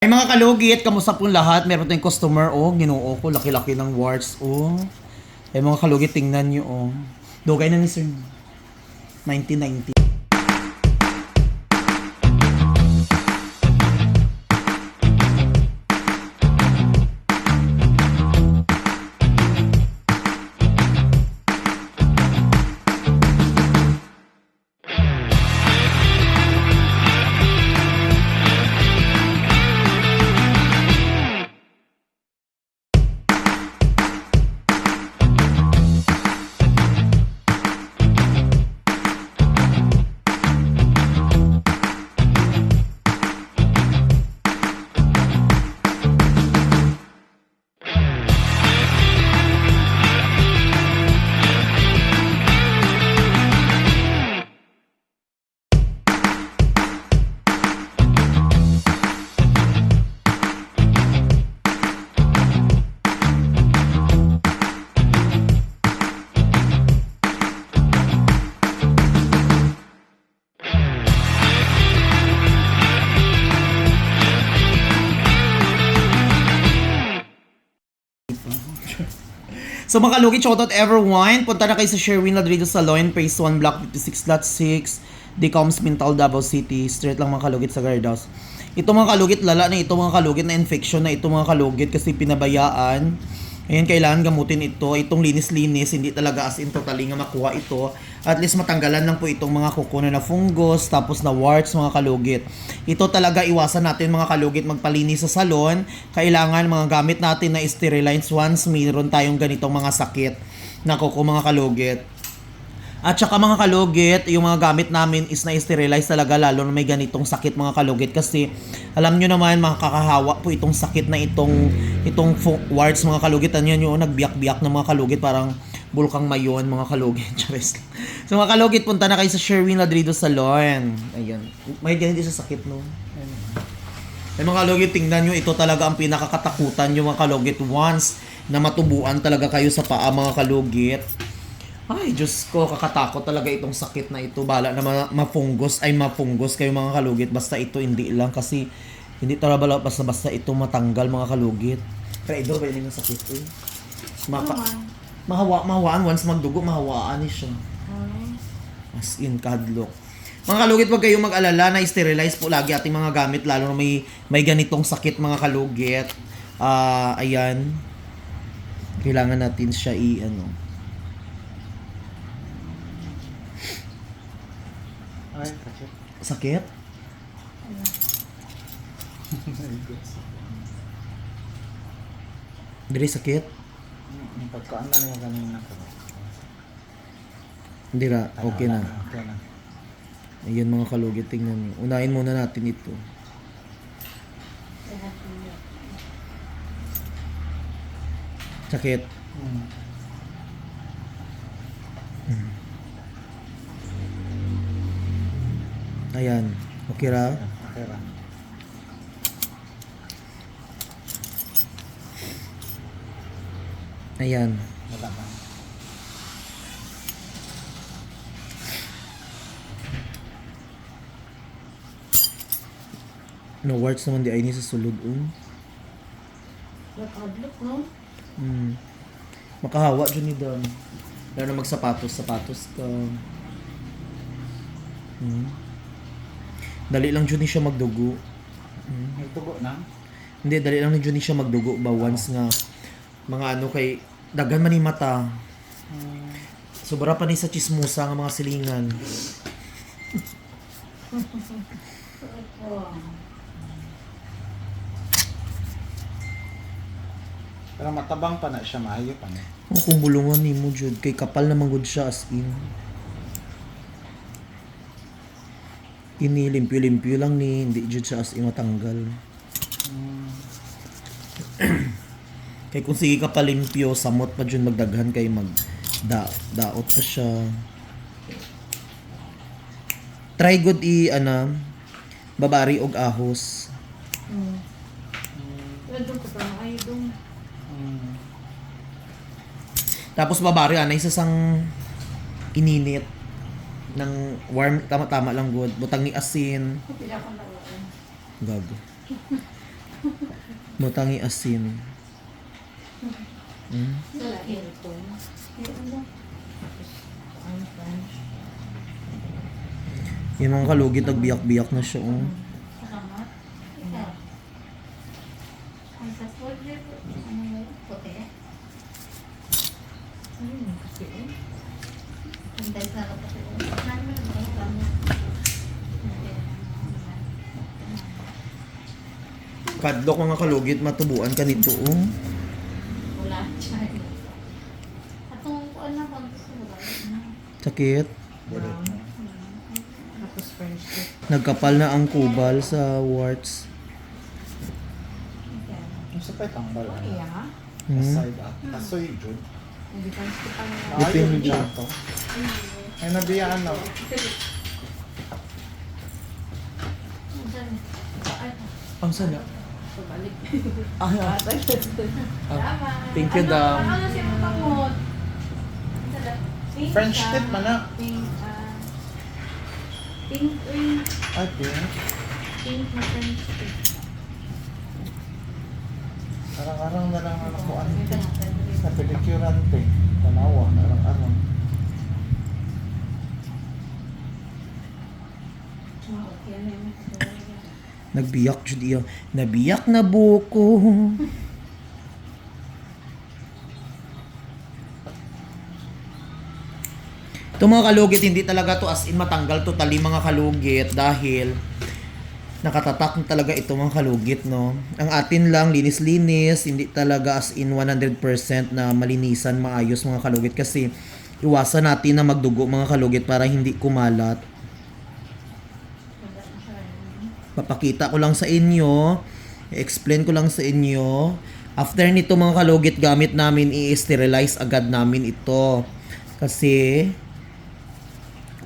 Ay mga kalugit, kamusta pong lahat? Meron tayong customer, oh, ginoo ko, laki-laki ng warts, oh. Ay mga kalugit, tingnan nyo, oh. Dugay na ni sir. 1990. So mga kalugit, shoutout everyone. Punta na kayo sa Sherwin Ladrido Salon, Phase 1, Block 56, Lot 6, Decoms, Mintal, Davao City. Straight lang mga kalugit sa guardhouse. Ito mga kalugit, lala na ito mga kalugit na infection na ito mga kalugit kasi pinabayaan. Ayan, kailangan gamutin ito. Itong linis-linis, hindi talaga as in totally nga makuha ito. At least matanggalan lang po itong mga kukuno na fungus, tapos na warts mga kalugit. Ito talaga iwasan natin mga kalugit magpalinis sa salon. Kailangan mga gamit natin na sterilize once mayroon tayong ganitong mga sakit na kuko mga kalugit. At saka mga kalugit, yung mga gamit namin is na-sterilize talaga lalo na may ganitong sakit mga kalugit kasi alam nyo naman makakahawa po itong sakit na itong itong warts mga kalugit. Ano yan yung nagbiyak-biyak ng mga kalugit parang bulkang mayon mga kalugit. Charis. so mga kalugit, punta na kayo sa Sherwin Ladrido Salon. Ayan. May ganito sa sakit no. Ayan. Ay mga kalugit, tingnan nyo, ito talaga ang pinakakatakutan yung mga kalugit once na matubuan talaga kayo sa paa mga kalugit. Ay, Diyos ko, kakatakot talaga itong sakit na ito. Bala na ma- mafunggos, ay mafunggos kayo mga kalugit. Basta ito hindi lang kasi hindi talaga bala- basta basta ito matanggal mga kalugit. Traidor ba yun yung sakit eh? Maka, mahawa, mahawaan once magdugo, mahawaan ni siya. As in, kadlok. Mga kalugit, wag kayong mag-alala na sterilize po lagi ating mga gamit lalo na may may ganitong sakit mga kalugit. Ah, ayan. Kailangan natin siya i ano. Ay, kasi. Sakit? Dili sakit? Yung pagkaan na lang kanina ko. Hindi ra, okay na. Okay na. Ayan mga kalugit, tingnan nyo. Unahin muna natin ito. Sakit. Hmm. Ayan. Okay ra? Okay ra. Ayan. Wala ka. No words naman di ay ni sa sulod um. Nakadlok, no? Mm. Makahawa dyan ni Dan. Lalo na magsapatos, sapatos ka. Mm. Dali lang dyan ni siya magdugo. Mm. Tugo na. Hindi, dali lang dyan ni siya magdugo ba once nga mga ano kay dagan man ni mata. Sobra pa ni sa chismusa nga mga silingan. Pero matabang pa na siya, maayo pa na. Oh, kung bulungan ni mo jud kay kapal na manggod siya as in. Ini limpyo-limpyo lang ni hindi jud siya as in matanggal. kay kung sige ka pa limpyo, samot pa jud magdaghan kay mag da daot pa siya. Try good i ana babari og ahos. Hmm. Pwede ko pa ay dong. Tapos babari ana isa sang ininit ng warm tama-tama lang good butang ni asin gago Butangi asin. Mm. Yung mga kalugit, nagbiyak-biyak na siya. Oh. Ikaw. Ang sa soldier, ano Kadlok mga kalugit, matubuan ka nito. Oh. Wala. China. Atong kuan na bang gusto mo ba? Sakit. Tapos French tip. Nagkapal na ang kubal sa warts. Yung sa pay tambal. Oh, ano? iya. Hmm. Side up. Kasoy jud. Hindi tip ang Ayun dyan to. Ay nabiyaan na. Ang sana. Pabalik. Ah, Atay. Salamat. Thank you, Ano- Dam. Ano si Matamot? Pink French siya. tip man na. Pink, ah, pink ring. Ay, pink. Pink na French tip. Arang-arang na lang ang nakuan. Sa pedicurante. Tanawa. Arang-arang. Okay, ano yun? Nagbiyak jud iya. Nabiyak na buko. Ito mga kalugit, hindi talaga to as in matanggal totally mga kalugit dahil nakatatak na talaga ito mga kalugit, no? Ang atin lang, linis-linis, hindi talaga as in 100% na malinisan, maayos mga kalugit kasi iwasan natin na magdugo mga kalugit para hindi kumalat. Papakita ko lang sa inyo, i-explain ko lang sa inyo. After nito mga kalugit, gamit namin i-sterilize agad namin ito. Kasi,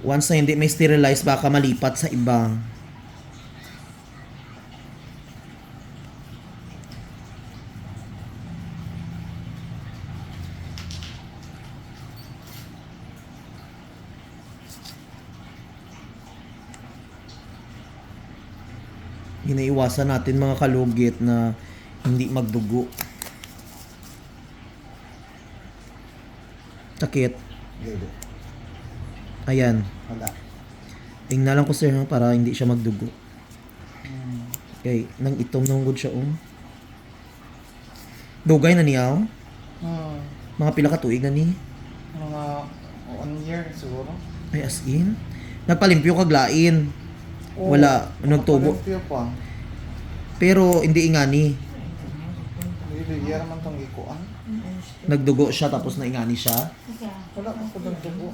once na hindi may sterilize, baka malipat sa iba. Ginaiwasan natin mga kalugit na hindi magdugo. Sakit. Ayan. Wala. Tingnan lang ko sir para hindi siya magdugo. Hmm. Okay, nang itom nang good siya um. Dugay na niyaw. Hmm. Mga pila ka tuig na ni. Mga one year siguro. Ay as in. Nagpalimpyo kag lain. Oo. Wala, nagtubo. Nakapalimpyo pa. Pero hindi ingani. Lili, iya naman tong ikuan. Nagdugo siya tapos naingani siya. Wala man ko nagdugo.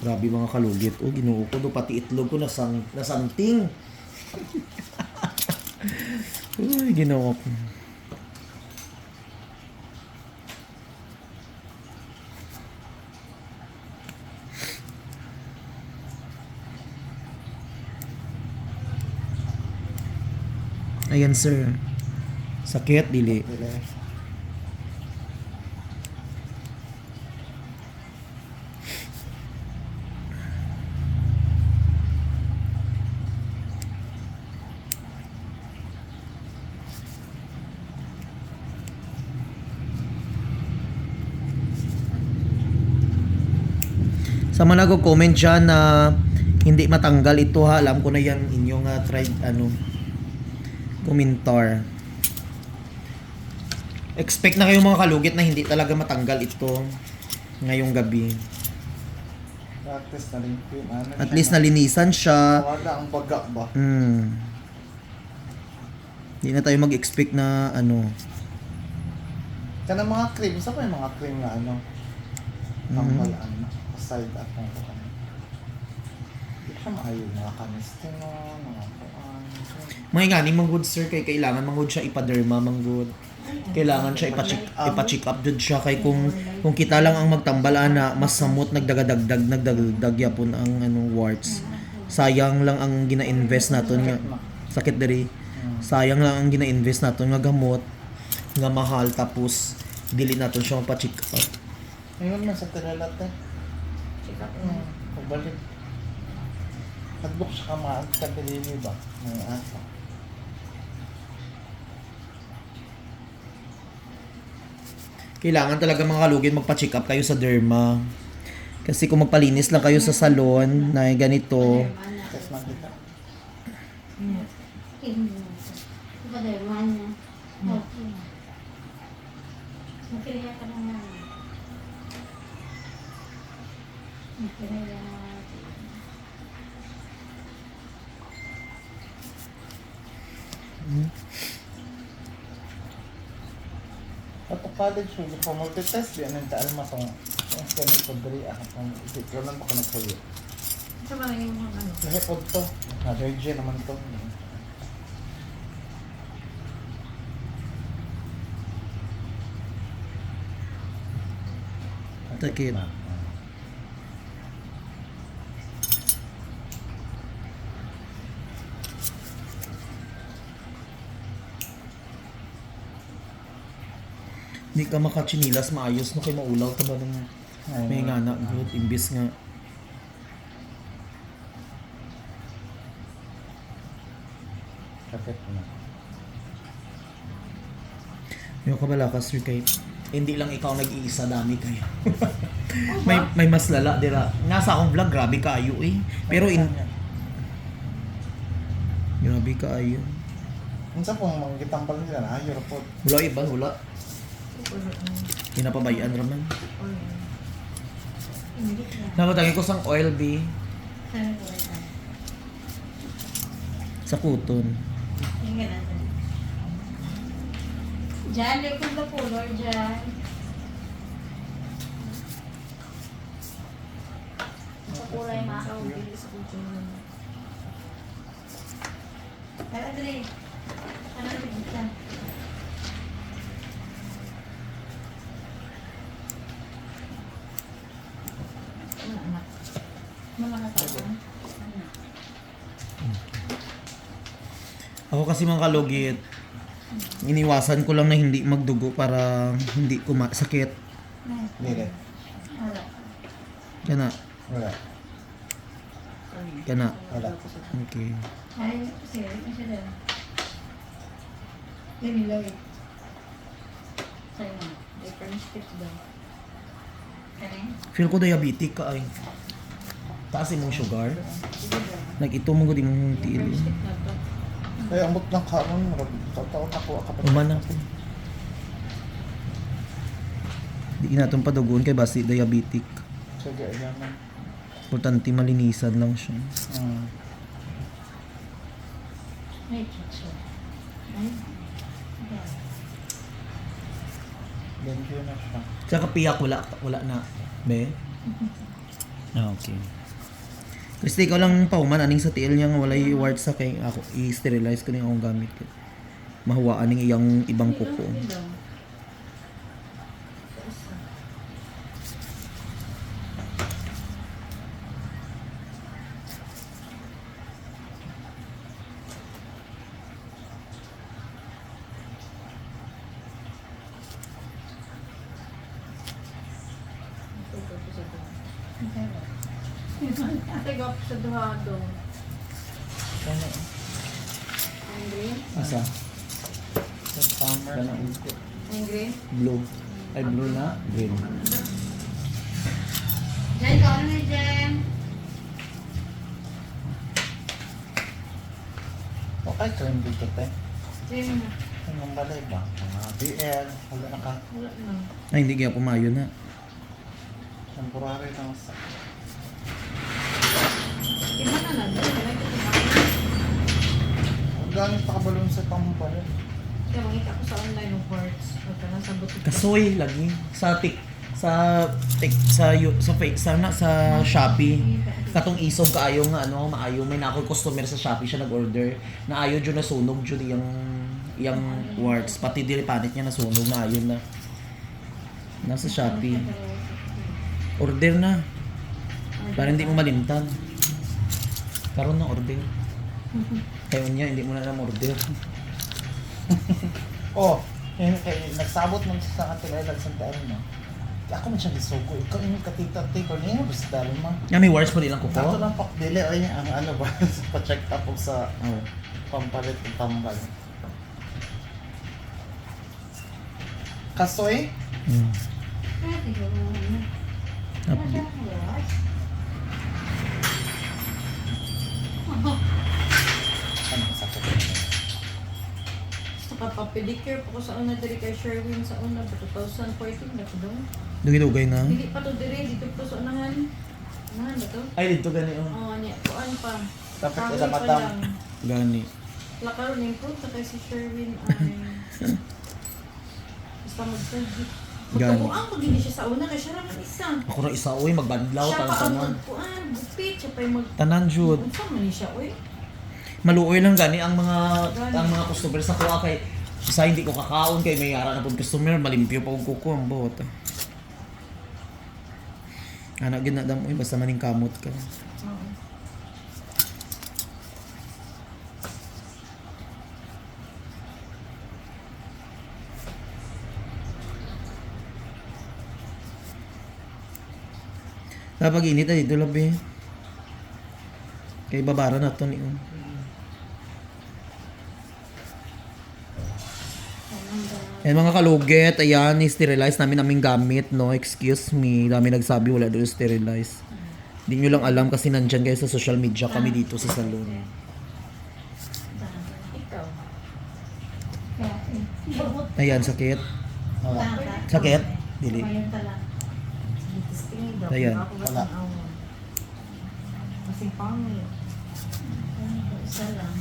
Grabe mga kalugit. Oh, ginuo ko do pati itlog ko nasang nasanting. Uy, ginawa ko. Ayan sir. Sakit, dili. Sa mga nagko-comment dyan na hindi matanggal ito ha, alam ko na yan inyong uh, tried ano komentar. Expect na kayo mga kalugit na hindi talaga matanggal ito ngayong gabi. At least nalimpyo. Ano At least na- nalinisan siya. Wala ang baga ba? Hmm. Hindi na tayo mag-expect na ano. Kana mga cream, sa pa yung mga cream nga ano? Mhm. Ang balaan. Aside at ang kuan. Hindi siya maayo mga kanistino, mga. Mga nga ni manggod sir kay kailangan manggod siya ipaderma manggod. Kailangan siya ipa-check ipa-check up jud siya kay kung kung kita lang ang magtambal ana mas samot nagdagadagdag nagdagdag yapon ang ano warts. Sayang lang ang gina-invest naton nga sakit diri. Sayang lang ang gina-invest naton nga gamot nga mahal tapos dili naton siya mapa-check up. Ngayon man sa tilalate. Check up. Hmm. Pagbalik. Nag-book siya kamaan sa Pilili ba? May asa. Kailangan talaga mga kalugit magpa-check up kayo sa derma. Kasi kung magpalinis lang kayo sa salon na ganito, Test man kita. Hindi. Iba dahil mahal niya. Okay. Makilaya ka na nga. Makilaya na natin. Ato college mo, yung multitest, di anong taal mo itong ang kani ko diri ah, kung ito lang ba ko nagsayo. Sa mga yung mga ano. Lahi po to, allergy naman to. Takit. Hindi ka makachinilas maayos no kay maulaw ka ba ng may nga na good imbis nga Sakit na. yung kabalakas sir kay hindi lang ikaw nag-iisa dami kayo. may may mas lala dira. Nasa akong vlog grabe kaayo eh. Pero in grabe kaayo. Unsa pong mga gitampal nila na ayo report. Wala iba wala. Ulo. Kinapabayaan raman. Ulo. Hindi na. Napatagin ko sang oil B sa kuton. Diyan, likod na color dyan. Sa kulay. Bilis ko dyan. Tara, Dre. Ano na ako. Kasi mga kalugit, iniwasan ko lang na hindi magdugo para hindi ko sakit. Dili. Wala. Kana, Wala. kana. Wala. Okay. Ay, sige. Ano siya doon? Limiloy. Sa'yo na. Different steps daw. Kani? Feel ko diabetic ka ay. Taas imong sugar. Daw. Like ito mong tiil. Na. Ay, ambot ng karon, taon ako. Uman ako. Di natin padugon kay basi diabetic. Sige, ayaman. Importante malinisan lang siya. Mm. May. Okay. Thank you na siya. Sa kapiyak wala wala na. Be? Ah, okay. Kasi ikaw lang pauman aning sa tiil niya nga walay wart sa kay ako i-sterilize ko ning akong gamit. Mahuwaan ning iyang ibang kuko. Ko sa duhado. Ano? Asa? Sa summer. Green? blue. Ay blue na, green. Diyan, ikaw na na dyan. Okay, claim dito te. Same na. Anong balay ba? Mga BL, wala na ka. Wala na. Ay hindi kaya pumayo na. Temporary lang sa... Iba na lang. Dali na lang ito kumain. Ang gamit pa kabalon sa tambal. Kaya mangita ko sa online ng parts. Pagka nasa butik. Kasoy lagi sa tik sa tik sa yu- sa fake sa na sa Shopee. Katong isog kaayo nga ano maayo may nako customer sa Shopee siya nag-order na ayo jud nasunog jud yung yung words pati dili panit niya nasunog na ayon na nasa Shopee. Order na para hindi mo malimtan. Karon na order. Kayo niya hindi mo na lang order. Oh, yun, kay, nagsabot man sa ating edad sa taon no. Ako man siya gisugo. Ikaw yung katita tay ko niya basta dalo man. Nga may words po nilang kuko. lang pakdili ay ang ano ba pa-check up ko sa Oh. pampalit ng tambal. Kasoy? Mm. Kaya siguro, ano. Update. Ano sa? Sa kapapedicure po ko sa una diri kay Sherwin sa una pa 2014 na to doon. Dugay-dugay na. Dili pa to diri dito po sa unahan. Unahan ba to? Ay, dito gani oh. Oo, niya. Kuan pa. Pa madam. lang. Gani. Lakaron improve sa kay si Sherwin ay basta mag-tagi. Gani. Pagkabuang pag hindi siya sa una kay siya isa. Ako na isa uy magbadlaw Siya pa ang tanan. magkuan, gupit, siya pa yung mag... Tanan jud. Unsa man ni siya, uy? Maluoy lang gani ang mga Gani. ang mga customer sa kuha kay sa hindi ko kakaon kay may ara na pud customer malimpyo pa og kuko ang buot. Ana gid na dam uy basta maning kamot ka. Oo. Kapag init ay dito labi. Kay babara na to ni um. Yan mga kalugit, ayan, sterilize namin aming gamit, no? Excuse me, dami nagsabi wala doon sterilize. Hindi nyo lang alam kasi nandyan kayo sa social media kami dito sa salon. Ayan, sakit. Sakit? Dili. Ngayon ka lang. Tingin daw. Ayan. Wala. Kasing pangit. Isa lang.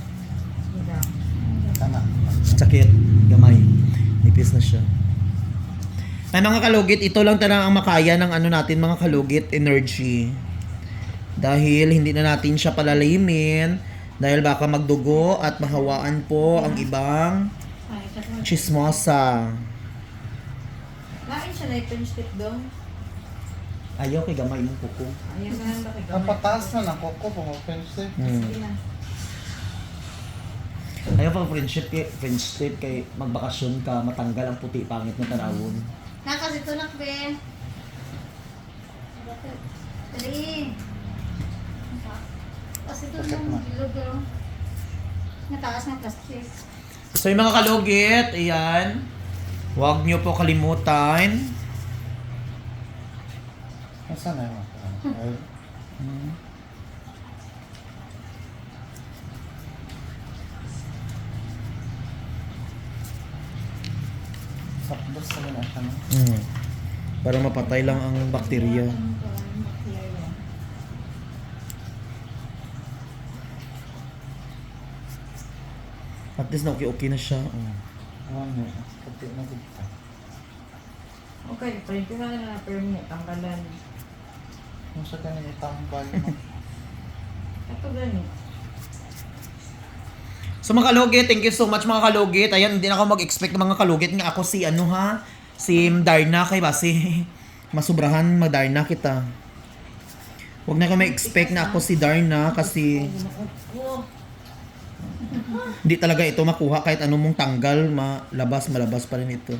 Kana. Sakit. Gamay. Nipis na siya. Ay mga kalugit, ito lang talaga ang makaya ng ano natin mga kalugit, energy. Dahil hindi na natin siya palalimin. Dahil baka magdugo at mahawaan po ang ibang chismosa. Lain siya na i-pinch tip doon. Ayaw kay gamay mong kuko. Ayaw na lang Ang pataas na ng koko pumapin siya. Hmm. Sige na. Ayaw pag friendship kay friendship kay magbakasyon ka, matanggal ang puti pangit na tanawon. Nakas ito nak, be. Dali. Kasi ito Bakit na? bilog oh. Nataas ng plastic. So yung mga kalugit, ayan. Huwag niyo po kalimutan. Nasaan na yung Ay, Sakdos sa mga siya no? Hmm. Para mapatay lang ang bakterya. Ang. At least na okay-okay na siya. Oh. Ano, puti na dito. Okay, ko na na permit. Tanggalan. Kung sa kanina itambal mo. Ito gani. So mga kalugit, thank you so much mga kalugit. Ayan, hindi na ako mag-expect ng mga kalugit nga ako si ano ha, si Darna kay ba si masubrahan magdarna kita. Huwag na ka ma-expect na ako si Darna kasi hindi talaga ito makuha kahit anong mong tanggal, malabas, malabas pa rin ito.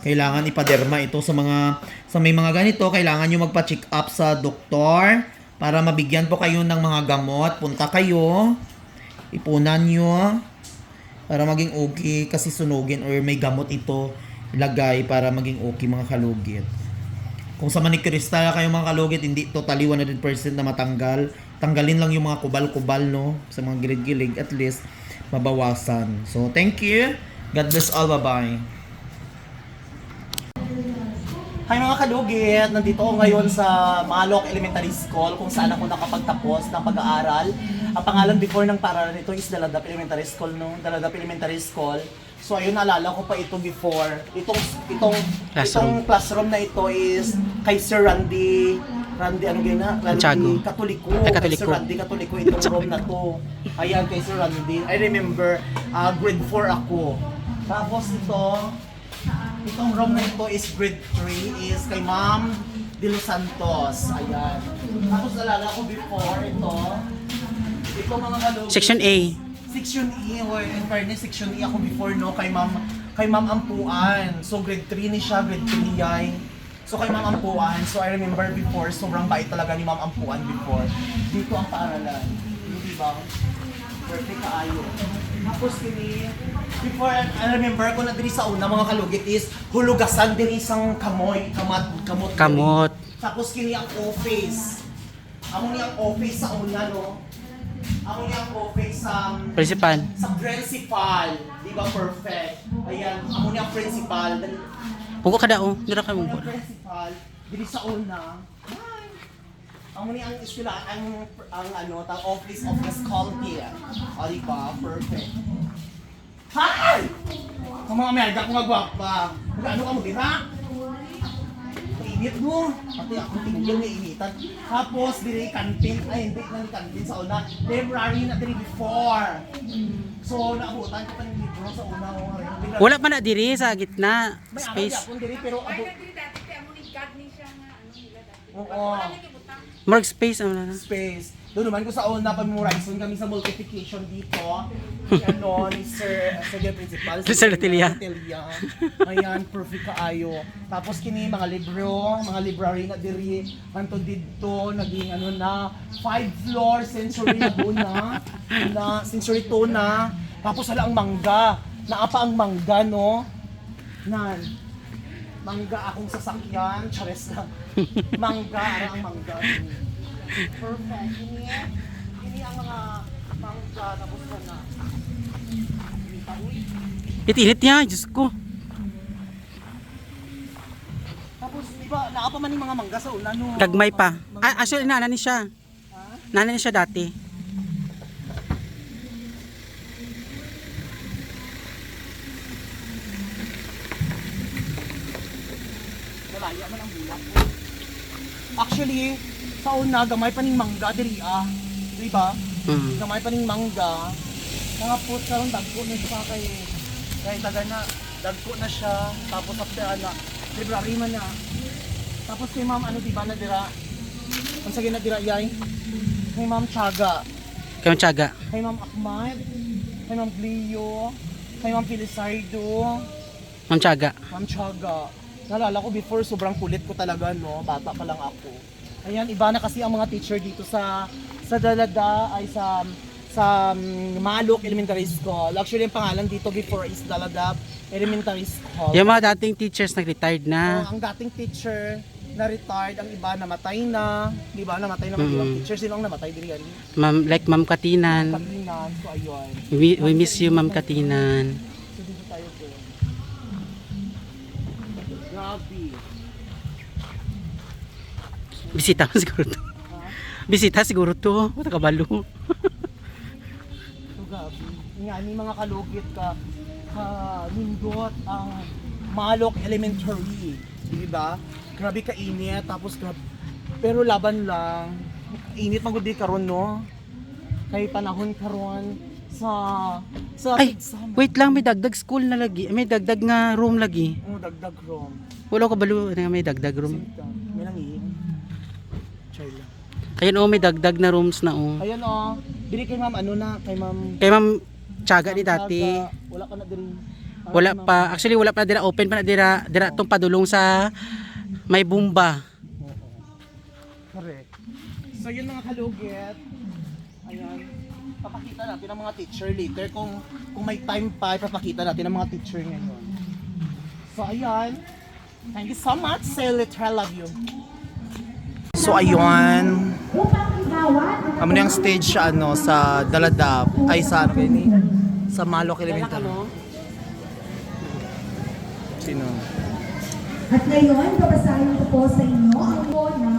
Kailangan ipaderma ito sa mga sa may mga ganito, kailangan nyo magpa-check up sa doktor para mabigyan po kayo ng mga gamot. Punta kayo, ipunan nyo para maging okay kasi sunugin or may gamot ito ilagay para maging okay mga kalugit. Kung sa manikristal kayo mga kalugit, hindi totally 100% na matanggal. Tanggalin lang yung mga kubal-kubal, no? Sa mga gilid-gilid, at least mabawasan. So, thank you. God bless all. Bye-bye. Hi mga kalugit! Nandito ako ngayon sa Malok Elementary School kung saan ako nakapagtapos ng pag-aaral. Ang pangalan before ng paralan nito is Daladap Elementary School, no? Daladap Elementary School. So ayun, naalala ko pa ito before. Itong, itong, itong classroom na ito is kay Sir Randy, Randy ano gina? Randy Santiago. Katoliko. Ay, Katoliko. Sir Randy Katoliko itong room na to. Ayan, kay Sir Randy. I remember, uh, grade 4 ako. Tapos ito, Itong room na ito is grade 3 is kay Ma'am De Los Santos. Ayan. Tapos nalala ko before ito. Ito mga kalugit. Section A. Section E. Or in fairness, section E ako before no kay Ma'am kay Ma'am Ampuan. So grade 3 ni siya, grade 3 yay. So kay Ma'am Ampuan, so I remember before, sobrang bait talaga ni Ma'am Ampuan before. Dito ang paaralan. Hindi ba? Perfect kaayo. Tapos kini, before, I remember ko na diri sa una mga kalugit is hulugasan diri isang kamoy, kamat, kamot. diri. Kamot. Tapos kini ang office. Amo ni ang office sa una, no? Amo ni ang office sa Principal. sa principal. Di ba perfect? Ayan, amo ni ang principal. Pugo ka daw. Dira ka mo. ang principal. Dili sa una. Amo ni ang eskwela, ang, ang ano, ta office of the school here. O, di ba? Perfect. Hi! Ang mga merda ko nga gwapa. Ano ka mo, di ba? Init mo. Pati ako tingin na initan. Tapos, diri kantin. Ay, hindi na ni kantin sa una. Library na diri before. So, naabutan ko pa ng libro sa una. oh. Wala pa na diri sa gitna. May Space. ako diri, pero abo. Oo. Mark space ano na. Space. Doon naman ko sa una, pag-memorize kami sa multiplication dito. ano, ni Sir, uh, Sir Principal. Si Sir Latilia. Latilia. Ayan, perfect kaayo. Tapos kini mga libro, mga library na diri. Kanto dito, naging ano na, five floor, century na na. na century 2 na. Tapos hala ang mangga. Naapa ang mangga, no? Nan. Mangga akong sasakyan. Chares lang. Mangga, ara ang mangga. Perfect. Ini, ini ang mga mangga tapos na na. Ini pa, uy. Itinit niya, Diyos ko. Tapos, di ba, naapa man yung mga mangga sa una, no? Gagmay pa. Ah, actually, nana ni siya. Nana ni siya dati. Malaya man ang bulak. Actually, sa una, gamay pa ning mangga, diri ah. Di ba? Mm. Gamay pa ning mangga. Mga po, karon dagko na siya kay, kay taga na, dagko na siya. Tapos after ana, library man na. Tapos kay ma'am, ano di ba na dira? Ang sige na dira yay? Kay ma'am Chaga. Kayo tiyaga. Kay Ma'am Ahmad, kay Ma'am Cleo, kay Ma'am Pilisardo, Ma'am tiyaga. Ma'am Chaga. Nalala ko before, sobrang kulit ko talaga, no? Bata pa lang ako. Ayan, iba na kasi ang mga teacher dito sa sa Dalada ay sa sa um, Malok Elementary School. Actually, ang pangalan dito before is Dalada Elementary School. Yung mga dating teachers nag-retired na. ang dating teacher na retired, ang iba namatay na, di ba? Namatay na mga ibang Mm. teacher, sino ang namatay din yan? Ma'am, like Ma'am Katinan. Katinan, so ayun. We, we miss you, Ma'am Katinan. Bisita siguro to. Bisita siguro to. Wala kabalo. So grabe. Nga ni mga kalugit ka ka nindot ang Malok Elementary. Di ba? Grabe ka init tapos grabe. Pero laban lang. Init man gud di karon no. Kay panahon karon sa sa Ay, exam. wait lang, may dagdag school na lagi. May dagdag nga room lagi. Oh, dagdag rom. Wala ko balo na may dagdag room. Sinta. May nangiin. Try lang. Ayun oh, may dagdag na rooms na oh. Ayun oh. Bili kay ma'am ano na kay ma'am Kay Ma'am Tiyaga ni dati. Wala ka na din. Wala pa, actually wala pa na dira open pa na dira dira tong padulong sa may bumba. Correct. So yun mga kalugit. Ayan. Papakita natin ang mga teacher later kung kung may time pa ipapakita natin ang mga teacher ngayon. So ayan. Thank you so much. Say later. I love you. So ayun. Amo yung stage siya ano sa Daladap ay sa ano ni sa Malok Elementary. Sino? At ngayon, babasahin ko po sa inyo ang po ng.